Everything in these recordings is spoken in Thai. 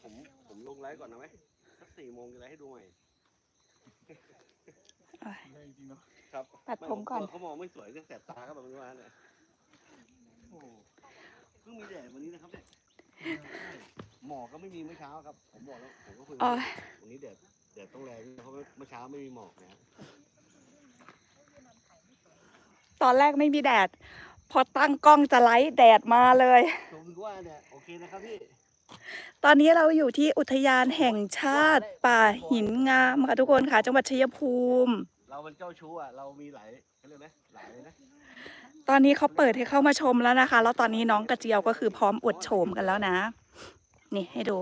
แล้วผมผมลงไลฟ์ก่อนนะไหมสักสี่โมงจะไลฟ์ให้ดูใหม่ได้จริงๆเนาะครับตัดผมก่อน เขามองไม่สวยเรื่องแสบตาครับแบบนี้มาเนี่ยโอ้โหเพิ่งมีแดดวันนี้นะครับเนี่ยหมอกก็ไม่มีเมื่อเช้าครับ ผมบอกแล้วผมก็คุยโอ้ยวันนี้แดดแดดต้องแรงเพราะว่าเมื่อเช้าไม่มีหมอกนะครับตอนแรกไม่มีแดด พอตั้งกล้องจะไลฟ์แดดมาเลยผมคิดว่าเนี่ยโอเคนะครับพี่ ตอนนี้เราอยู่ที่อุทยานแห่งชาติ ป่าหินงามค่ะทุกคนค่ะ จังหวัดชัยภูมิ เราเป็นเจ้าชู้อะ เรามีหลายเขาเรียกไหมหลายเลยนะตอนนี้เขาเปิดให้เข้ามาชมแล้วนะคะ แล้วตอนนี้น้องกระเจียวก็คือพร้อมอวดโฉมกันแล้วนะ นี่ให้ดู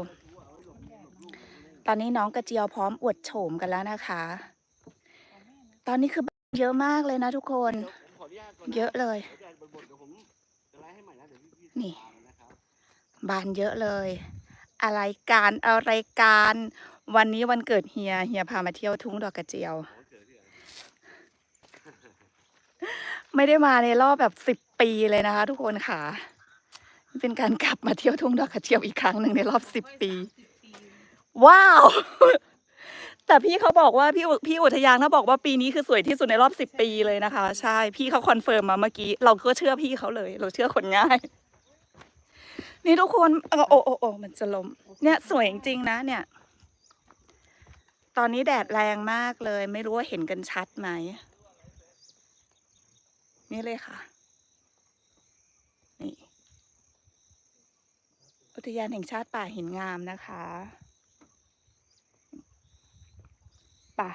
ตอนนี้น้องกระเจียวพร้อมอวดโฉมกันแล้วนะคะ ตอนนี้คือเยอะมากเลยนะทุกคนเดี๋ยวผมขออนุญาตก่อนนเยอะเลยดี๋วแดดบดๆเดี๋ยวผมจะไลฟ์ให้ใหม่น บบานเยอะเลย อะไรการอะไรการ วันนี้วันเกิดเฮีย เฮียพามาเที่ยวทุ่งดอกกระเจียวขอเกิดที่ไหนไม่ได้มาในรอบแบบสิบปีเลยนะคะ ทุกคนค่ะ เป็นการกลับมาเที่ยวทุ่งดอกกระเจียวอีกครั้งหนึ่งในรอบสิบปี ว้าว แต่พี่เขาบอกว่าพี่อุพี่อุทยานเขาบอกว่าปีนี้คือสวยที่สุดในรอบสิบปีเลยนะคะ ใช่ พี่เขาคอนเฟิร์มมาเมื่อกี้ เราก็เชื่อพี่เขาเลย เราเชื่อคนง่าย นี่ทุกคนเออโอ้โอ้โอ้มันจะลมเนี่ยสวยจริงๆนะ เนี่ย ตอนนี้แดดแรงมากเลย ไม่รู้ว่าเห็นกันชัดไหม นี่เลยค่ะ นี่ อุทยานแห่งชาติป่าหินงามนะคะป่ะ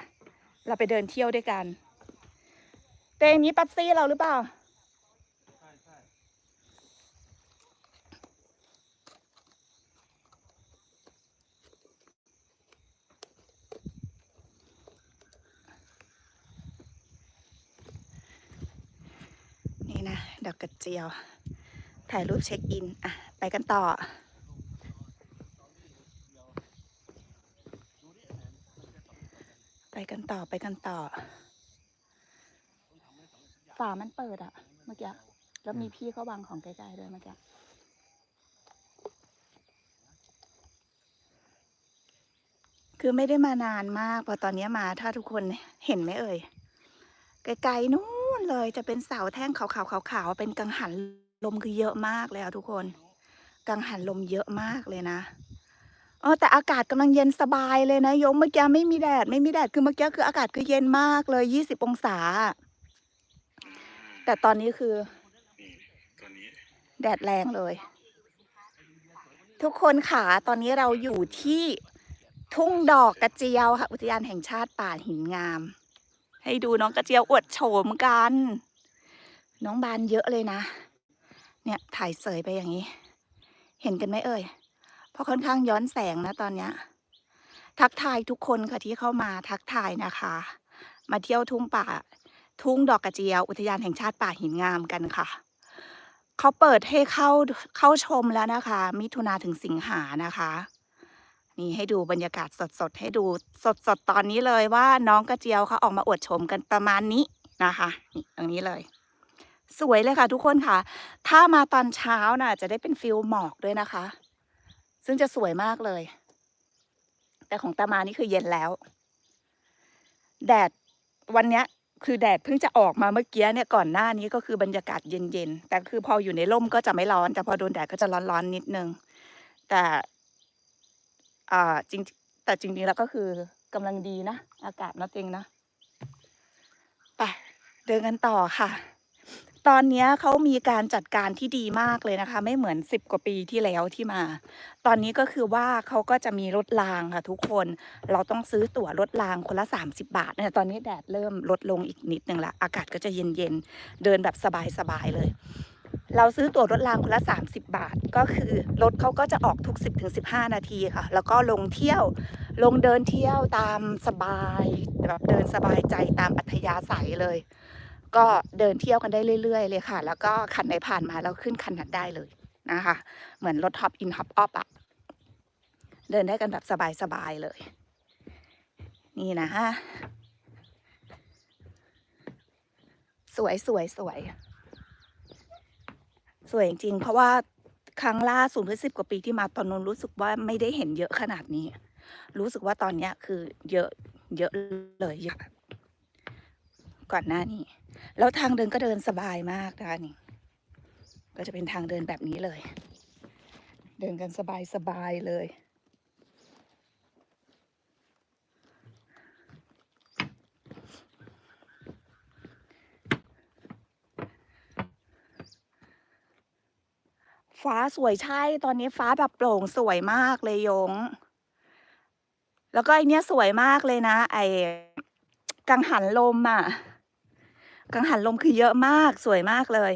เราไปเดินเที่ยวด้วยกัน เตงนี้ปั๊บซี่เราหรือเปล่า ใช่ใช่ นี่นะดอกก ระเจียว ถ่ายรูปเช็คอิน อะ ไปกันต่อ ไปกันต่อไปกันต่อ ฝามันเปิดอะเมื่อกี้ แล้วมีพี่เขาวางของใกล้ๆด้วยเมื่อกี้คือไม่ได้มานานมาก พอตอนนี้มาถ้าทุกคนเห็นไหมเอ่ย ไกลๆนู้น เลยจะเป็นเสาแท่งขาวๆๆเป็นกังหันลมคือเยอะมากเลยอะทุกคน กังหันลมเยอะมากเลยนะเออแต่อากาศกำลังเย็นสบายเลยนะโยมเมื่อกี้ไม่มีแดดไม่มีแดดคือเมื่อกี้คืออากาศคือเย็นมากเลยยี่สิบองศา แต่ตอนนี้คือแดดแรงเลย ทุกคนค่ะตอนนี้เราอยู่ที่ทุ่งดอกกระเจียวค่ะ อุทยานแห่งชาติป่าหินงาม ให้ดูน้องกระเจียวอวดโฉมกัน น้องบานเยอะเลยนะ เนี่ยถ่ายเสยไปอย่างนี้ เห็นกันไหมเอ่ย เพราะค่อนข้างย้อนแสงนะตอนเนี้ย ทักทายทุกคนค่ะที่เข้ามาทักทายนะคะ มาเที่ยวทุ่งป่า ทุ่งดอกกระเจียว อุทยานแห่งชาติป่าหินงามกันค่ะ เขาเปิดให้เข้าเข้าชมแล้วนะคะ มิถุนาถึงสิงหานะคะ นี่ให้ดูบรรยากาศสดๆ ให้ดูสดๆ ตอนนี้เลยว่าน้องกระเจียวเขาออกมาอวดชมกันประมาณนี้นะคะนี่ตรงนี้เลย สวยเลยค่ะทุกคนค่ะ ถ้ามาตอนเช้าน่ะ จะได้เป็นฟิลหมอกด้วยนะคะ ซึ่งจะสวยมากเลย แต่ของตามานี่คือเย็นแล้ว แดดวันเนี้ยคือแดดเพิ่งจะออกมาเมื่อกี้เนี่ยก่อนหน้านี้ก็คือบรรยากาศเย็นๆ แต่คือพออยู่ในร่มก็จะไม่ร้อน แต่พอโดนแดดก็จะร้อนๆนิดนึง แต่ อ่าจริงแต่จริงๆแล้วก็คือกำลังดีนะ อากาศนาะเองนะไปเดินกันต่อค่ะ ตอนนี้เขามีการจัดการที่ดีมากเลยนะคะ ไม่เหมือนสิบกว่าปีที่แล้วที่มา ตอนนี้ก็คือว่าเขาก็จะมีรถรางค่ะทุกคน เราต้องซื้อตั๋วรถรางคนละ30 บาทเนี่ยตอนนี้แดดเริ่มลดลงอีกนิดนึงละ อากาศก็จะเย็นๆ เดินแบบสบายๆเลย เราซื้อตั๋วรถรางคนละ 30 บาท ก็คือรถเขาก็จะออกทุก 10-15 นาทีค่ะ แล้วก็ลงเที่ยวลงเดินเที่ยวตามสบายแบบเดินสบายใจตามอัธยาศัยเลย ก็เดินเที่ยวกันได้เรื่อย ๆ เลยค่ะ แล้วก็คันไหนผ่านมาเราขึ้นคันนั้นได้เลยนะคะ เหมือนรถท็อปอินท็อปออฟอะเดินได้กันแบบสบายๆเลย นี่นะฮะสวยสวยสวย วยจริงๆเพราะว่าครั้งล่าสุดเมื่อสิบกว่าปีที่มาตอนนู้นรู้สึกว่าไม่ได้เห็นเยอะขนาดนี้ รู้สึกว่าตอนเนี้ยคือเยอะเยอะเลยเยอะก่อนหน้านี้ แล้วทางเดินก็เดินสบายมากนะคะนี่ ก็จะเป็นทางเดินแบบนี้เลย เดินกันสบายสบายๆเลย ฟ้าสวยใช่ ตอนนี้ฟ้าแบบโปร่งสวยมากเลยยง แล้วก็ไอเนี้ยสวยมากเลยนะ ไอกังหันลมอะ กังหันลมคือเยอะมากสวยมากเลย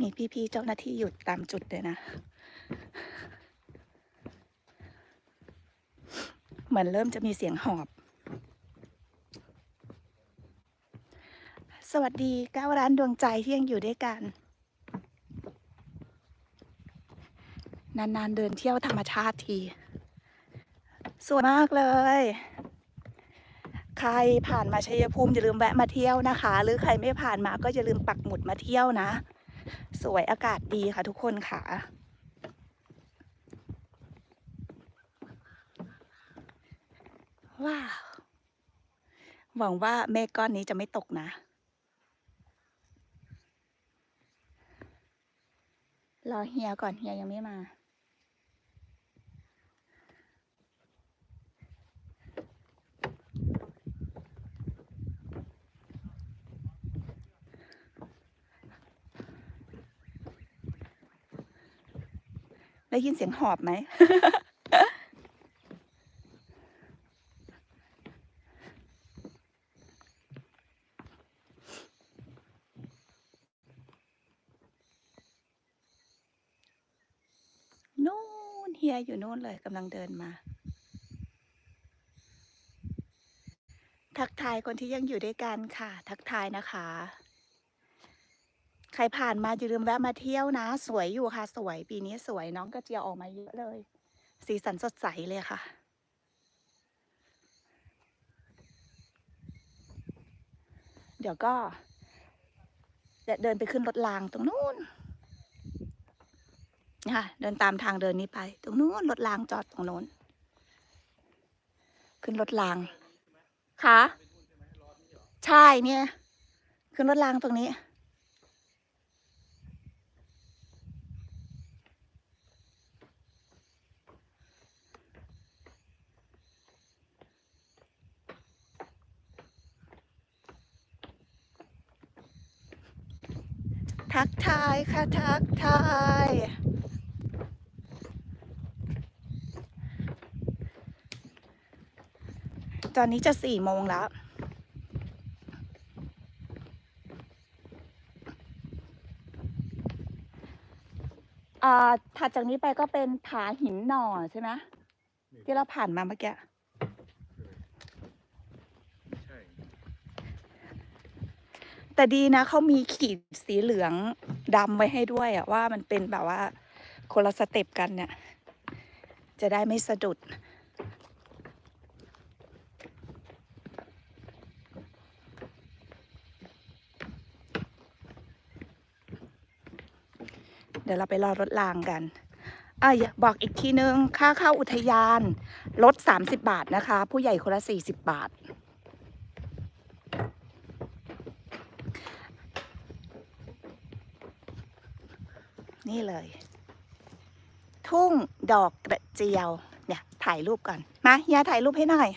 มีพี่ๆเจ้าหน้าที่หยุดตามจุดเลยนะ เหมือนเริ่มจะมีเสียงหอบ สวัสดีเก้าร้านดวงใจที่ยังอยู่ด้วยกัน นาน ๆ เดินเที่ยวธรรมชาติที สวยมากเลย ใครผ่านมาชัยภูมิอย่าลืมแวะมาเที่ยวนะคะ หรือใครไม่ผ่านมาก็อย่าลืมปักหมุดมาเที่ยวนะ สวยอากาศดีค่ะทุกคนค่ะ ว้าว หวังว่าเมฆก้อนนี้จะไม่ตกนะรอเฮียก่อนเฮียยังไม่มา ได้ยินเสียงหอบไหม นู่นเฮียอยู่นู่นเลยกำลังเดินมา ทักทายคนที่ยังอยู่ด้วยกันค่ะ ทักทายนะคะ ใครผ่านมาอย่าลืมแวะมาเที่ยวนะ สวยอยู่ค่ะ สวยปีนี้สวยน้องกระเจียวออกมาเยอะเลย สีสันสดใสเลยค่ะเดี๋ยวก็จะเดินไปขึ้นรถรางตรงนู้น ค่ะเดินตามทางเดินนี้ไป ตรงนู้นรถรางจอดตรงโน้น ขึ้นรถรางค่ะใช่เนี่ย ขึ้นรถรางตรงนี้ ทักทายค่ะทักทาย ตอนนี้จะสี่โมงแล้วอ่าถัดจากนี้ไปก็เป็นผาหินหน่อใช่ไหมที่เราผ่านมาเมื่อกี้ใช่แต่ดีนะเขามีขีดสีเหลืองดำไว้ให้ด้วยอะว่ามันเป็นแบบว่าคนละสเต็ปกันเนี่ย จะได้ไม่สะดุด เดี๋ยวเราไปรอรถรางกันอะบอกอีกทีนึง ค่าเข้าอุทยานลด 30 บาทนะคะ ผู้ใหญ่คนละ 40 บาท นี่เลย ทุ่งดอกกระเจียว เนี่ย ถ่ายรูปก่อน มาเฮียถ่ายรูปให้หน่อย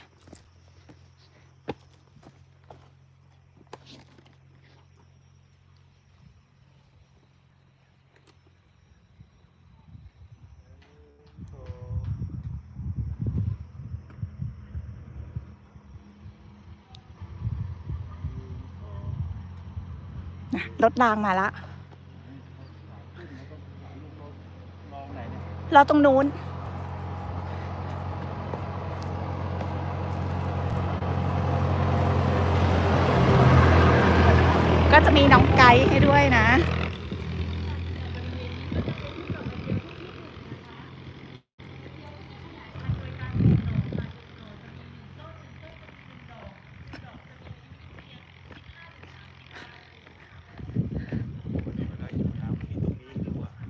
นะรถรางมาละเราตรงนู้น ก็จะมีน้องไกด์ให้ด้วยนะ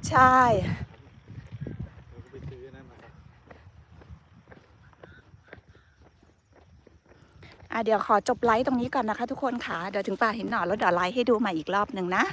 ใช่เดี๋ยวขอจบไลฟ์ตรงนี้ก่อนนะคะทุกคนค่ะ เดี๋ยวถึงป่าหินหนอนแล้วเดี๋ยวไลฟ์ให้ดูใหม่อีกรอบหนึ่งนะ